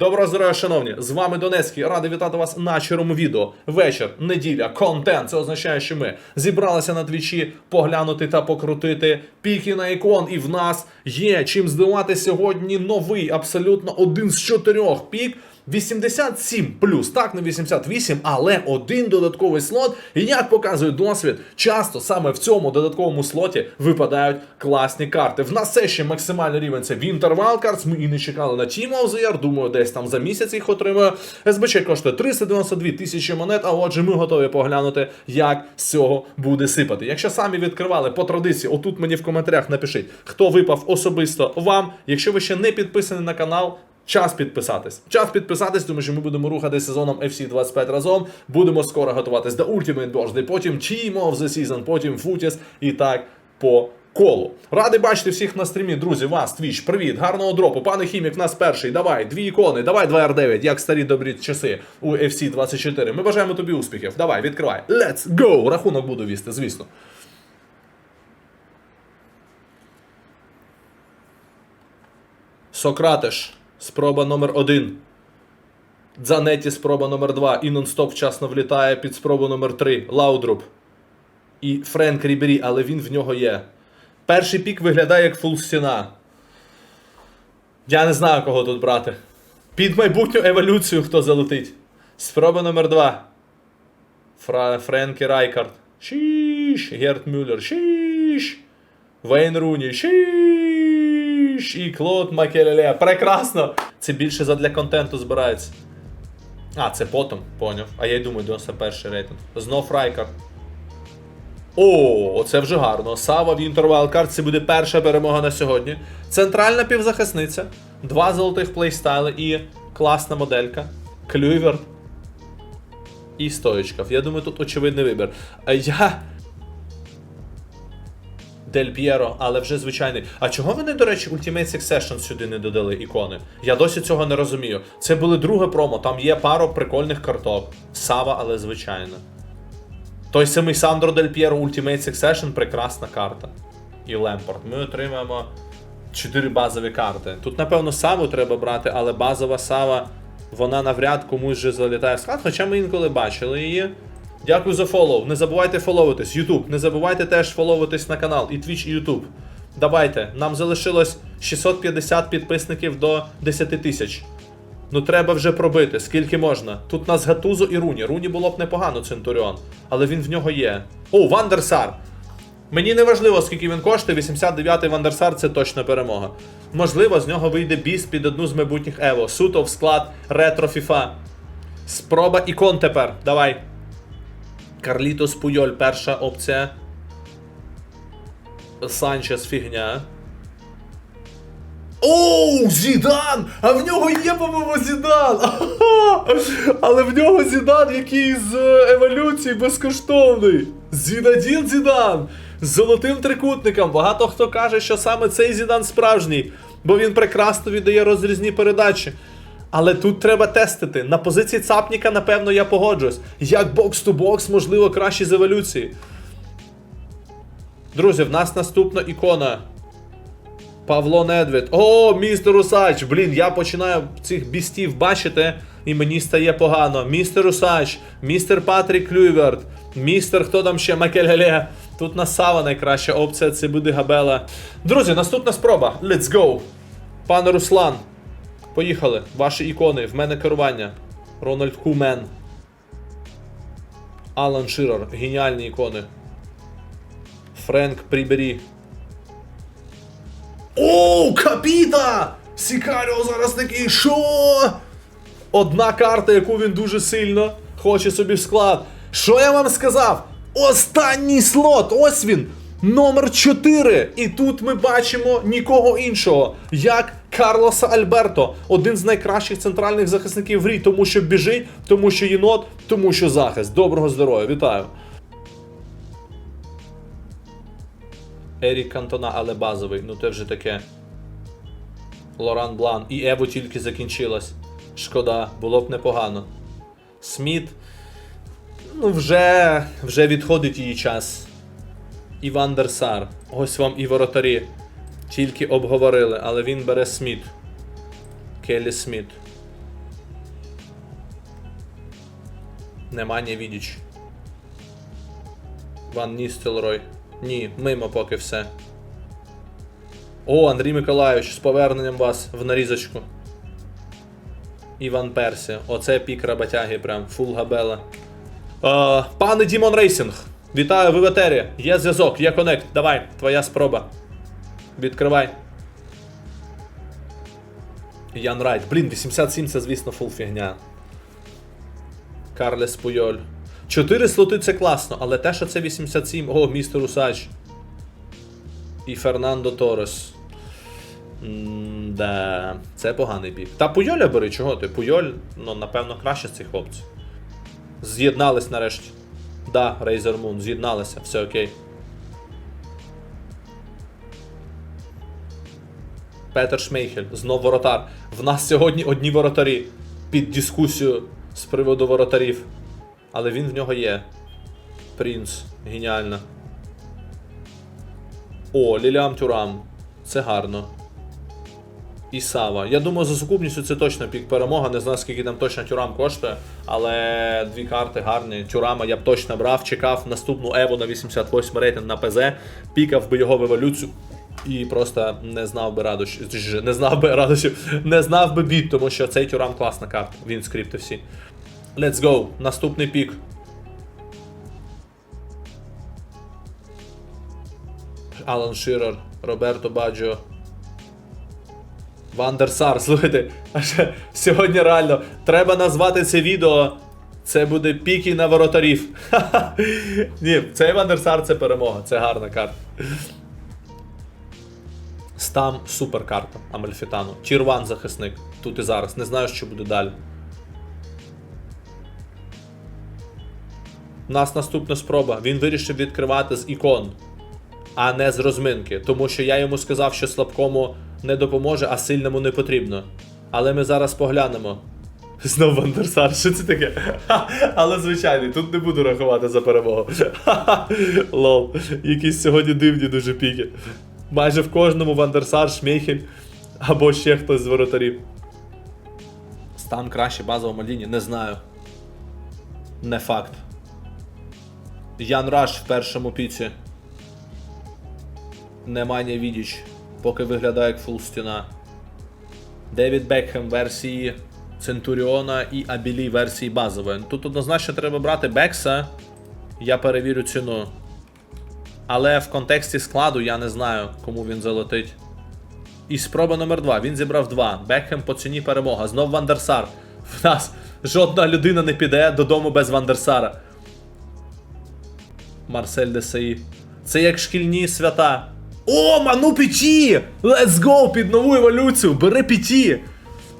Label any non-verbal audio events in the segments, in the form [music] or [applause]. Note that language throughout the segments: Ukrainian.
Доброго здоров'я, шановні! З вами Донецький. Радий вітати вас на чорному відео. Вечір, неділя, контент. Це означає, що ми зібралися на твічі поглянути та покрутити піки на ікон. І в нас є чим здивувати сьогодні новий, абсолютно один з чотирьох пік. 87 плюс, так, не 88, але один додатковий слот. І як показує досвід, часто саме в цьому додатковому слоті випадають класні карти. В нас це ще максимальний рівень. Це Winter Wildcards. Ми і не чекали на Team of the Year. Думаю, десь там за місяць їх отримаю. СБЧ коштує 392 тисячі монет. А отже, ми готові поглянути, як з цього буде сипати. Якщо самі відкривали по традиції, отут мені в коментарях напишіть, хто випав особисто вам. Якщо ви ще не підписані на канал. Час підписатись. Час підписатись, тому що ми будемо рухати сезоном FC 25 разом. Будемо скоро готуватись до Ultimate Birthday, потім Team of the Season, потім Footies і так по колу. Радий бачити всіх на стрімі, друзі. Вас, Твіч, привіт, гарного дропу. Пане Хімік, нас перший. Давай, дві ікони, давай 2R9, як старі добрі часи у FC 24. Ми бажаємо тобі успіхів. Давай, відкривай. Let's go! Рахунок буду вісти, звісно. Сократиш. Спроба номер один. Дзанеті спроба номер 2 і нон-стоп вчасно влітає під спробу номер 3 Лаудруп. І Френк Рібері, але він в нього є. Перший пік виглядає як фул стіна. Я не знаю, кого тут брати. Під майбутню еволюцію хто залетить. Спроба номер 2 Фра... Френкі Райкард. Шіш. Герт Мюллер. Шіш. Вейн Руні. Шіш. І Клод Макелеле. Прекрасно! Це більше задля контенту збирається. А, це потім, поняв. А я й думаю, 91 рейтинг. Знов Райкард. О, оце вже гарно. Сава Вінтер Wildcard, це буде перша перемога на сьогодні. Центральна півзахисниця, два золотих плейстайли і класна моделька. Клюйвер. І стоїчков. Я думаю, тут очевидний вибір. А я. Дель П'єро, але вже звичайний. А чого вони, до речі, Ultimate Succession сюди не додали ікони? Я досі цього не розумію. Це були друге промо, там є пару прикольних карток. Сава, але звичайно. Той самий Сандро Дель П'єро Ultimate Succession прекрасна карта. І Лемпорт. Ми отримаємо 4 базові карти. Тут, напевно, Саву треба брати, але базова Сава, вона навряд комусь вже залітає в склад, хоча ми інколи бачили її. Дякую за фоллоу. Не забувайте фоловитись. YouTube. Не забувайте теж фоловитись на канал і Twitch, і YouTube. Давайте. Нам залишилось 650 підписників до 10 тисяч. Ну треба вже пробити, скільки можна. Тут нас Гатузо і Руні. Руні було б непогано, Центуріон, але він в нього є. О, Вандерсар! Мені не важливо, скільки він коштує, 89-й Вандерсар це точно перемога. Можливо, з нього вийде біс під одну з майбутніх Ево. Суто в склад ретро FIFA. Спроба ікон тепер. Давай. Карлітос Пуйоль, перша опція. Санчес фігня. Оу, Зідан! А в нього є, по-моєму, Зідан! [laughs] Але в нього Зідан, який з е, еволюції безкоштовний. Зінадін Зідан! З золотим трикутником. Багато хто каже, що саме цей Зідан справжній, бо він прекрасно віддає розрізні передачі. Але тут треба тестити. На позиції цапніка, напевно, я погоджусь. Як бокс-ту-бокс, можливо, краще з еволюції. Друзі, в нас наступна ікона. Павло Недвід. О, містер Усач! Блін, я починаю цих бістів бачити, і мені стає погано. Містер Усач, містер Патрік Клюйверт, містер хто там ще Макелеле. Тут на Сава найкраща опція, це буде Габела. Друзі, наступна спроба. Let's go! Пане Руслан. Поїхали. Ваші ікони. В мене керування. Рональд Кумен. Алан Ширер. Геніальні ікони. Френк Прібері. Оу, капіта! Сікаріо зараз такий, що? Одна карта, яку він дуже сильно хоче собі в склад. Що я вам сказав? Останній слот! Ось він! Номер 4. І тут ми бачимо нікого іншого, як Карлоса Альберто, один з найкращих центральних захисників в грі, тому що біжить, тому що єнот, тому що захист. Доброго здоров'я, вітаю. Ерік Кантона, але базовий. Ну це вже таке. Лоран Блан. І Ево тільки закінчилась. Шкода, було б непогано. Сміт. Ну, вже, вже відходить її час. І Вандерсар. Ось вам і воротарі. Тільки обговорили, але він бере Сміт. Келі Сміт. Немає відіч. Ван Ністелрой. Ні, мимо поки все. О, Андрій Миколайович, з поверненням вас в нарізочку. Іван Персі. Оце пік работяги прям. Фул габела. Пане Дімон Рейсінг! Вітаю ви в етері! Є зв'язок, є конект. Давай, твоя спроба. Відкривай. Ян Райт. Блін, 87 це, звісно, фул фігня. Карлес Пуйоль. 4 слоти це класно, але те, що це 87. О, містер Усач. І Фернандо Торес. Да, це поганий бік. Та Пуйоля бери, чого ти? Пуйоль, ну, напевно, краще з цих хлопців. З'єднались нарешті. Да, Рейзер Мун, з'єдналися, все окей. Петер Шмейхель, знов воротар. В нас сьогодні одні воротарі під дискусію з приводу воротарів. Але він в нього є. Принц. Геніально. О, Ліліам Тюрам. Це гарно. І Сава. Я думаю, за сукупністю це точно пік перемога. Не знаю, скільки там точно тюрам коштує, але дві карти гарні. Тюрама я б точно брав, чекав наступну Еву на 88 рейтинг на ПЗ, пікав би його в еволюцію. І просто не знав би радощів, не знав би радощів, не знав би бід, тому що цей тюрам класна карта. Він скрипти всі. Let's go. Наступний пік. Алан Ширер, Роберто Баджо. Вандерсар, слухайте, сьогодні реально треба назвати це відео. Це буде піки на воротарів. [laughs] Ні, цей Вандерсар це перемога, це гарна карта. Стам супер карта Амельфітану. Тір-1 захисник. Тут і зараз. Не знаю, що буде далі. У нас наступна спроба. Він вирішив відкривати з ікон, а не з розминки. Тому що я йому сказав, що слабкому не допоможе, а сильному не потрібно. Але ми зараз поглянемо. Знов Вандерсар, що це таке? Ха, Але звичайний, тут не буду рахувати за перемогу. Ха-ха, Лол. Якісь сьогодні дивні дуже піки. Майже в кожному Вандерсар, Шмейхель або ще хтось з воротарів. Стан краще базовому лінії, не знаю. Не факт. Ян Раш в першому піці. Немає Відіч, поки виглядає як фул стіна. Девід Бекхем версії Центуріона і Абілі версії базової. Тут однозначно треба брати Бекса. Я перевірю ціну. Але в контексті складу я не знаю, кому він залетить. І спроба номер 2 Він зібрав 2. Бекхем по ціні перемога. Знов Вандерсар. В нас жодна людина не піде додому без Вандерсара. Марсель Десаї. Це як шкільні свята. О, ману піті! Let's go! Під нову еволюцію! Бери піті!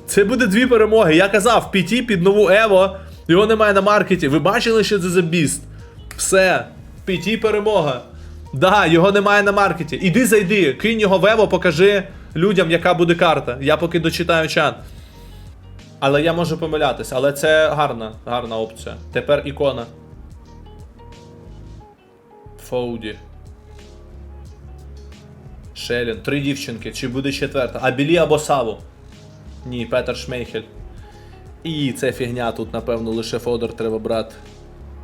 Це буде дві перемоги. Я казав, піті під нову Ево. Його немає на маркеті. Ви бачили, що це за біст? Все. Піті перемога. Да, його немає на маркеті. Іди зайди, кинь його в Ево, покажи людям, яка буде карта. Я поки дочитаю чат. Але я можу помилятися, але це гарна, гарна опція. Тепер ікона. Фоуді. Шелін. Три дівчинки. Чи буде четверта? Абілі або Саву? Ні, Петер Шмейхель. І це фігня тут, напевно, лише Фодор треба брати.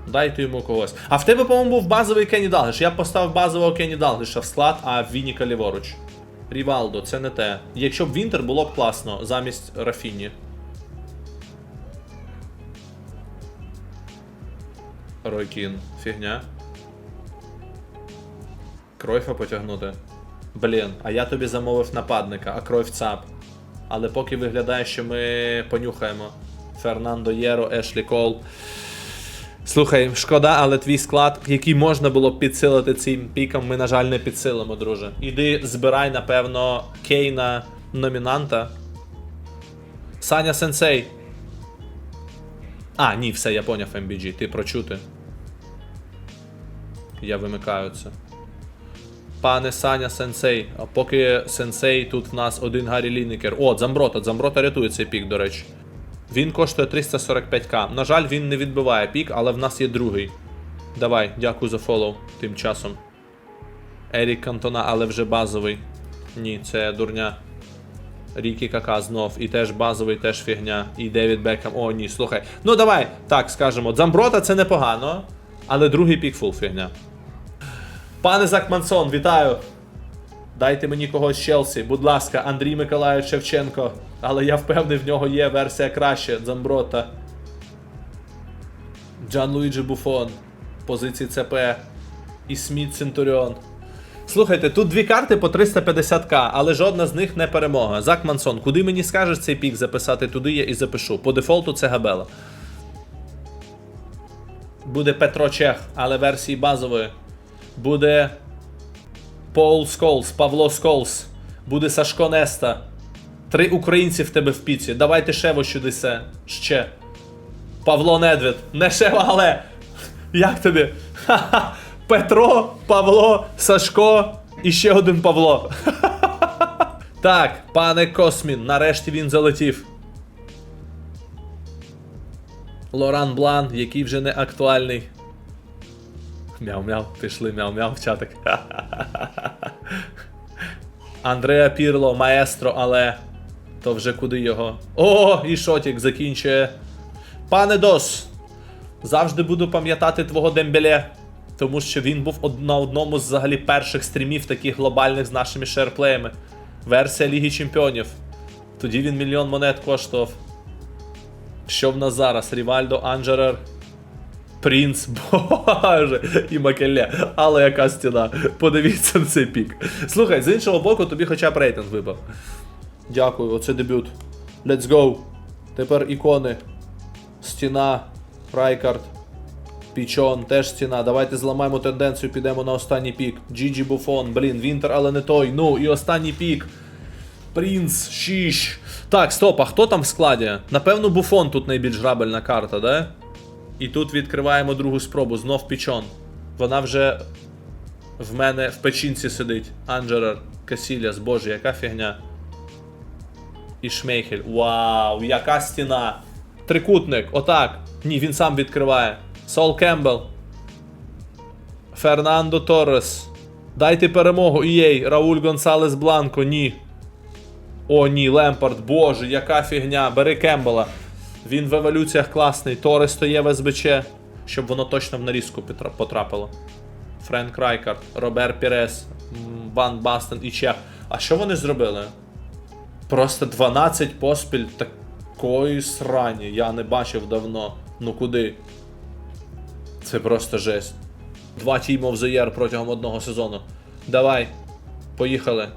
Дайте йому когось. А в тебе, по-моєму, був базовий Кенні Далгиш. Я поставив базового Кенні Далгиша в склад, а Вініка ліворуч. Рівалдо, це не те. Якщо б Вінтер було б класно замість Рафіні. Ройкін. Фігня. Кройфа потягнути. Блін, а я тобі замовив нападника, а кройф ЦАП. Але поки виглядає, що ми понюхаємо. Фернандо Єро, Ешлі Кол. Слухай, шкода, але твій склад, який можна було б підсилити цим піком, ми, на жаль, не підсилимо, друже. Іди збирай, напевно, Кейна номінанта. Саня Сенсей. А, ні, все, я поняв MBG, ти прочути. Я вимикаю це. Пане Саня Сенсей. А поки Сенсей, тут в нас один Гаррі Лінікер. О, Дзамброта. Дзамброта рятує цей пік, до речі. Він коштує 345к. На жаль, він не відбиває пік, але в нас є другий. Давай, дякую за фоллоу тим часом. Ерік Кантона, але вже базовий. Ні, це дурня. Рікі Кака знов. І теж базовий, теж фігня. І Девід Бекхам. О, ні, слухай. Ну давай, так скажемо. Дзамброта це непогано, але другий пік фул фігня. Пане Закмансон, вітаю! Дайте мені когось Челсі, будь ласка, Андрій Миколаївич Шевченко. Але я впевнений, в нього є версія краще Дзамброта. Джан Луїджі Буфон. Позиції ЦП. І Сміт Центуріон. Слухайте, тут дві карти по 350к, але жодна з них не перемога. Зак Мансон, куди мені скажеш цей пік записати, туди я і запишу. По дефолту це Габела. Буде Петро Чех, але версії базової. Буде Пол Сколс, Павло Сколс. Буде Сашко Неста. Три українці в тебе в піці. Давайте Шево сюдисе. Ще. Павло Недвід. Не Шево, але. Як тобі? Ха-ха. Петро, Павло, Сашко і ще один Павло. Так, пане Космін, нарешті він залетів. Лоран Блан, який вже не актуальний. Мяу-мяу, пішли мяу-мяу в чатик. Андреа Пірло, маестро, але. То вже куди його. О, і шотік закінчує. Пане Дос, завжди буду пам'ятати твого Дембеле. Тому що він був на одному з взагалі перших стрімів таких глобальних з нашими шерплеями. Версія Ліги Чемпіонів. Тоді він мільйон монет коштував. Що в нас зараз? Рівальдо, Анджерер, Принц, [laughs] боже, і Макеле. Але яка стіна. Подивіться на цей пік. Слухай, з іншого боку, тобі хоча б рейтинг випав. Дякую, оце дебют. Let's go. Тепер ікони. Стіна, Райкард, Пічон, теж стіна. Давайте зламаємо тенденцію, підемо на останній пік. Джіджі Буфон, блін, Вінтер, але не той. Ну, і останній пік. Принц, Шіш. Так, стоп, а хто там в складі? Напевно, Буфон тут найбільш грабельна карта, да? І тут відкриваємо другу спробу, знов пічон. Вона вже в мене в печінці сидить. Анджерер, Касіліас, боже, яка фігня. І Шмейхель. Вау, яка стіна. Трикутник, отак. Ні, він сам відкриває. Сол Кембл. Фернандо Торрес. Дайте перемогу EA. Рауль Гонсалес Бланко. Ні. О, ні, Лемпард, боже, яка фігня. Бери Кембела. Він в еволюціях класний. Торрес стоє в СБЧ, щоб воно точно в нарізку потрапило. Френк Райкард, Робер Пірес, Ван Бастен і Чех. А що вони зробили? Просто 12 поспіль такої срані. Я не бачив давно. Ну куди? Це просто жесть. Два Team of the протягом одного сезону. Давай. Поїхали.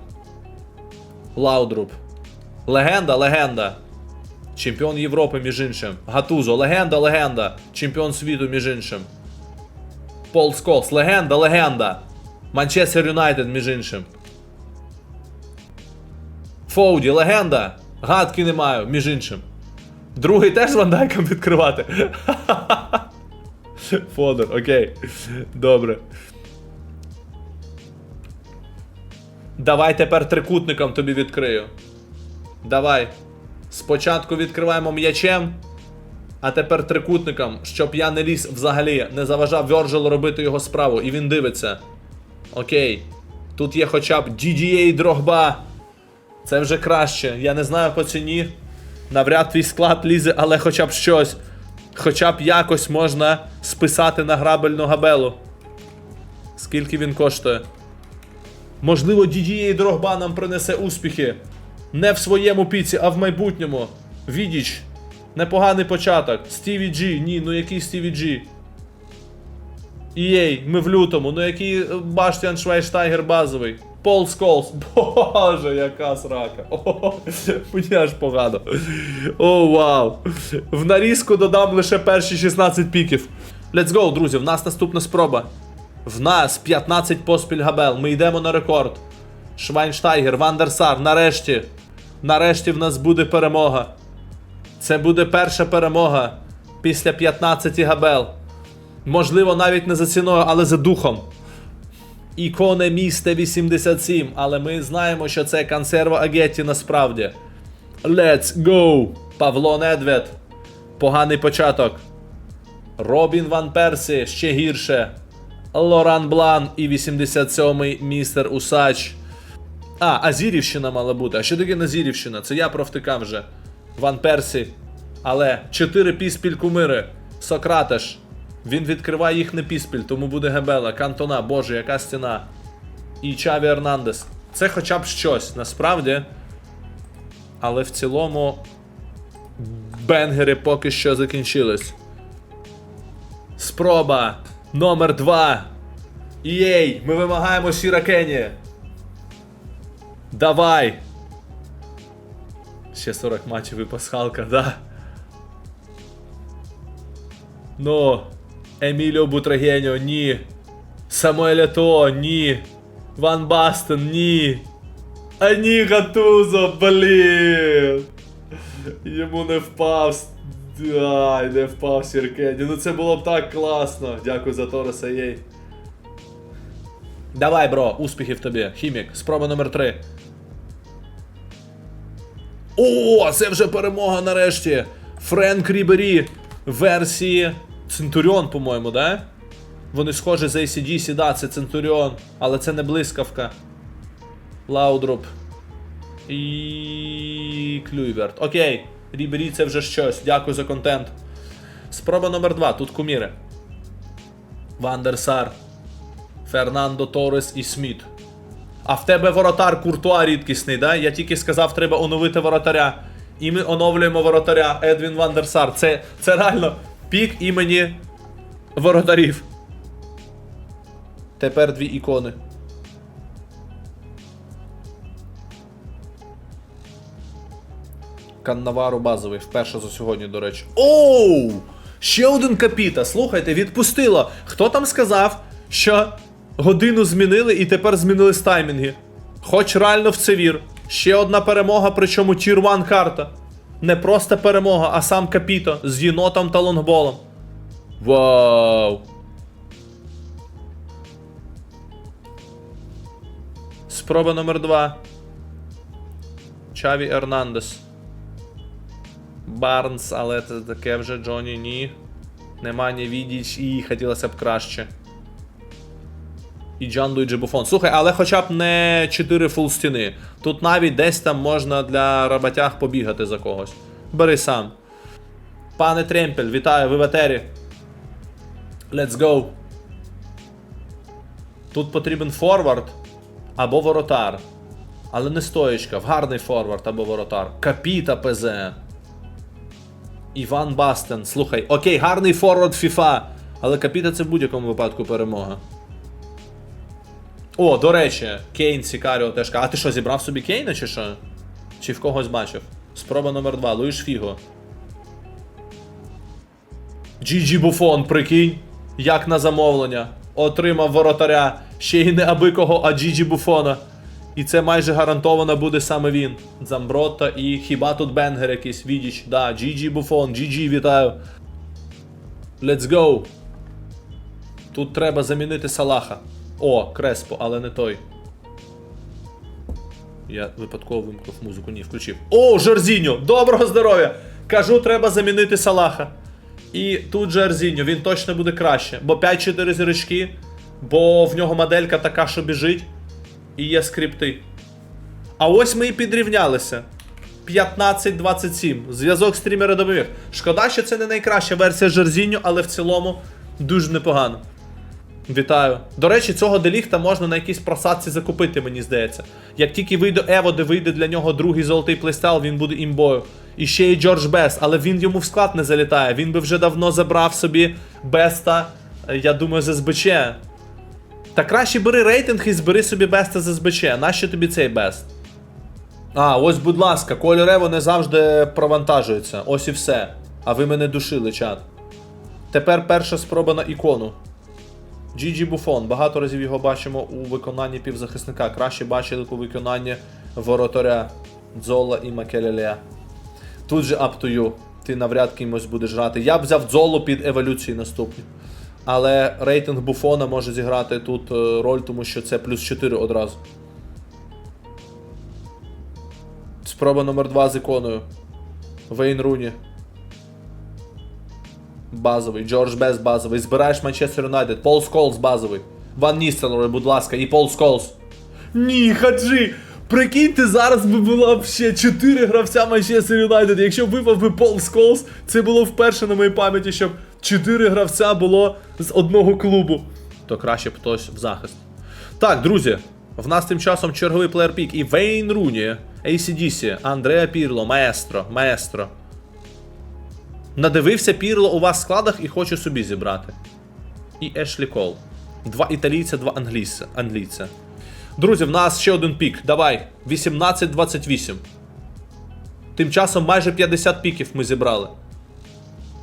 Лаудруп. Легенда, легенда. Чемпіон Європи, між іншим. Гатузо, легенда, легенда. Чемпіон світу, між іншим. Пол Сколс, легенда, легенда. Манчестер Юнайтед, між іншим. Фоуді, легенда. Гадки не маю, між іншим. Другий теж вандайком відкривати. [laughs] Фодор, окей. Добре. Давай тепер трикутником тобі відкрию. Давай. Спочатку відкриваємо м'ячем, а тепер трикутником, щоб я не ліз взагалі, не заважав Вьорджелу робити його справу, і він дивиться. Окей. Тут є хоча б DDA Дрогба. Це вже краще. Я не знаю по ціні. Навряд твій склад лізе, але хоча б щось. Хоча б якось можна списати на грабельну габелу. Скільки він коштує? Можливо, DDA Дрогба нам принесе успіхи. Не в своєму піці, а в майбутньому. Відіч. Непоганий початок. Стіві Джі. Ні, ну який Стіві Джі? EA, ми в лютому. Ну який е, Баштіан Швайштайгер базовий. Пол Сколс. [laughs] Боже, яка срака. О, [laughs] мені аж погано. О, вау. В нарізку додам лише перші 16 піків. Let's go, друзі, в нас наступна спроба. В нас 15 поспіль габел. Ми йдемо на рекорд. Швайнштайгер, Вандерсар, нарешті. Нарешті в нас буде перемога. Це буде перша перемога після 15 габел. Можливо, навіть не за ціною, але за духом. Іконе місте 87, але ми знаємо, що це консерва Агетті насправді. Let's go! Павло Недвед. Поганий початок. Робін Ван Персі ще гірше. Лоран Блан і 87-й містер Усач. А, Азірівщина мала бути. А що таке Назірівщина? Це я провтикав вже. Ван Персі. Але 4 піспіль кумири. Сократеш. Він відкриває їх не піспіль, тому буде Гебела, Кантона, боже, яка стіна. І Чаві Ернандес. Це хоча б щось, насправді. Але в цілому. Бенгери поки що закінчились. Спроба номер 2. Єй, ми вимагаємо Сіракені. Давай. Ще 40 матчів і пасхалка, да. Ну, Еміліо Бутрагеньо, ні. Самуель Ето, ні. Ван Бастен, ні. А ні, Гатузо, блін. Йому не впав. Ай, не впав Сіркені. Ну це було б так класно. Дякую за Тореса, єй. Давай, бро, успіхів тобі. Хімік, спроба номер 3. О, це вже перемога нарешті. Френк Рібері версії Центуріон, по-моєму, да? Вони схожі з ACDC, да, це Центуріон, але це не блискавка. Лаудруп. І. Клюйверт. Окей. Рібері це вже щось. Дякую за контент. Спроба номер 2. Тут куміри. Вандерсар. Фернандо Торес і Сміт. А в тебе воротар Куртуа рідкісний, да? Я тільки сказав, треба оновити воротаря. І ми оновлюємо воротаря Едвін Вандерсар. Це, це реально пік імені воротарів. Тепер дві ікони. Каннавару базовий, вперше за сьогодні, до речі. Оу! Ще один капіта. Слухайте, відпустило. Хто там сказав, що годину змінили і тепер змінились таймінги? Хоч реально в це вір. Ще одна перемога, причому тір 1 карта. Не просто перемога, а сам капіто з єнотом та лонгболом. Вау! Спроба номер 2. Чаві Ернандес. Барнс, але це таке вже Джоні ні. Нема ні Відіч і хотілося б краще. І Джан Луїджі Буфон. Слухай, але хоча б не 4 фул стіни. Тут навіть десь там можна для роботяг побігати за когось. Бери сам. Пане Тремпель, вітаю, ви в етері. Let's go. Тут потрібен форвард або воротар. Але не стоєчка, в гарний форвард або воротар. Капіта ПЗ. Іван Бастен. Слухай, окей, гарний форвард FIFA. Але капіта це в будь-якому випадку перемога. О, до речі, Кейн Сікаріо теж. А ти що, зібрав собі Кейна чи що? Чи в когось бачив? Спроба номер 2, Луїш Фіго. Джіджі Буфон, прикинь, як на замовлення. Отримав воротаря. Ще й не аби а Джіджі Буфона. І це майже гарантовано буде саме він. Замброта і хіба тут Бенгер якийсь відіч. Да, Джіджі Буфон, Джіджі, вітаю. Let's go. Тут треба замінити Салаха. О, Креспо, але не той. Я випадково вимкнув музику, ні, включив. О, Жерзіньо! Доброго здоров'я! Кажу, треба замінити Салаха. І тут Жерзіньо, він точно буде краще. Бо 5-4 зірочки, бо в нього моделька така, що біжить. І є скрипти. А ось ми і підрівнялися. 15-27. Зв'язок стрімера допоміг. Шкода, що це не найкраща версія Жерзіньо, але в цілому дуже непогано. Вітаю. До речі, цього деліхта можна на якійсь просадці закупити, мені здається. Як тільки вийде Ево, де вийде для нього другий золотий плейстайл, він буде імбою. І ще й Джордж Бест, але він йому в склад не залітає. Він би вже давно забрав собі Беста, е, я думаю, з СБЧ. Та краще бери рейтинг і збери собі Беста з СБЧ. Нащо тобі цей Бест? А, ось, будь ласка, колір Ево не завжди провантажується. Ось і все. А ви мене душили, чат. Тепер перша спроба на ікону. Джіджі Буфон. Багато разів його бачимо у виконанні півзахисника. Краще бачили у виконанні воротаря Дзола і Макелелея. Тут же up to you. Ти навряд кимось будеш грати. Я б взяв Дзолу під еволюції наступні. Але рейтинг Буфона може зіграти тут е, роль, тому що це плюс 4 одразу. Спроба номер 2 з іконою. Вейн Руні. Базовий. Джордж Бес базовий. Збираєш Манчестер Юнайтед. Пол Сколс базовий. Ван Ністелрой, будь ласка, і Пол Сколс. Ні, хаджи! Прикиньте, зараз би було б ще 4 гравця Манчестер Юнайтед. Якщо б випав би Пол Сколс, це було вперше на моїй пам'яті, щоб 4 гравця було з одного клубу. То краще б хтось в захист. Так, друзі, в нас тим часом черговий плеєр-пік і Вейн Руні, ACDC, Андреа Пірло, Маестро, Маестро. Надивився Пірло у вас в складах і хочу собі зібрати. І Ешлі Кол. Два італійця, два англійця. англійця. Друзі, в нас ще один пік. Давай. 18-28. Тим часом майже 50 піків ми зібрали.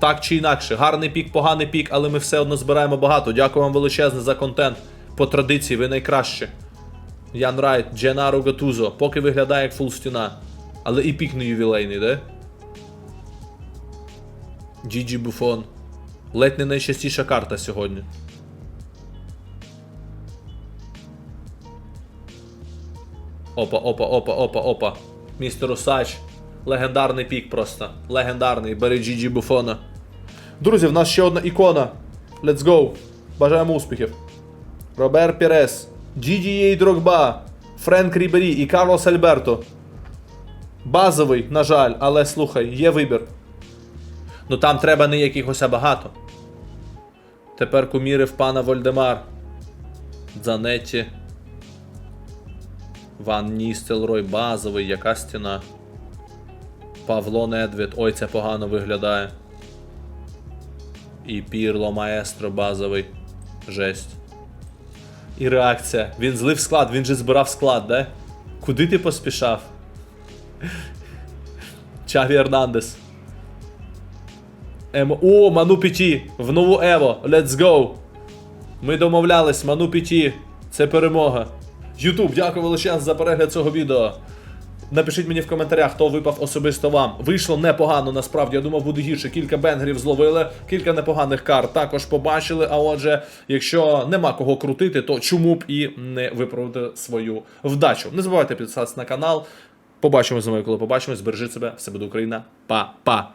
Так чи інакше, гарний пік, поганий пік, але ми все одно збираємо багато. Дякую вам величезне за контент. По традиції, ви найкраще. Ян Райт, Дженаро Гатузо, поки виглядає як фул стіна. Але і пік не ювілейний, де? Джіджі Буфон. Ледь не найчастіша карта сьогодні. Опа, опа, опа, опа, опа. Містер Усач. Легендарний пік просто. Легендарний. Бери Джіджі Буфона. Друзі, в нас ще одна ікона. Let's go. Бажаємо успіхів. Робер Пірес. Джіджі Дрогба. Френк Рібері і Карлос Альберто. Базовий, на жаль, але слухай, є вибір. Ну там треба не якихось багато. Тепер кумірив пана Вольдемар. Дзанетті. Ван Ністелрой базовий, яка стіна. Павло Недвід. Ой, це погано виглядає. І Пірло Маестро базовий. Жесть. І реакція. Він злив склад, він же збирав склад, да? Куди ти поспішав? Чаві Ернандес. Емо... О, Ману Піті! В нову Ево! Let's go! Ми домовлялись, Ману Піті. Це перемога. Ютуб, дякую величезно за перегляд цього відео. Напишіть мені в коментарях, хто випав особисто вам. Вийшло непогано, насправді. Я думав, буде гірше. Кілька бенгерів зловили, кілька непоганих карт також побачили. А отже, якщо нема кого крутити, то чому б і не виправити свою вдачу. Не забувайте підписатися на канал. Побачимось з вами, коли побачимось. Бережіть себе, все буде Україна. Па-па.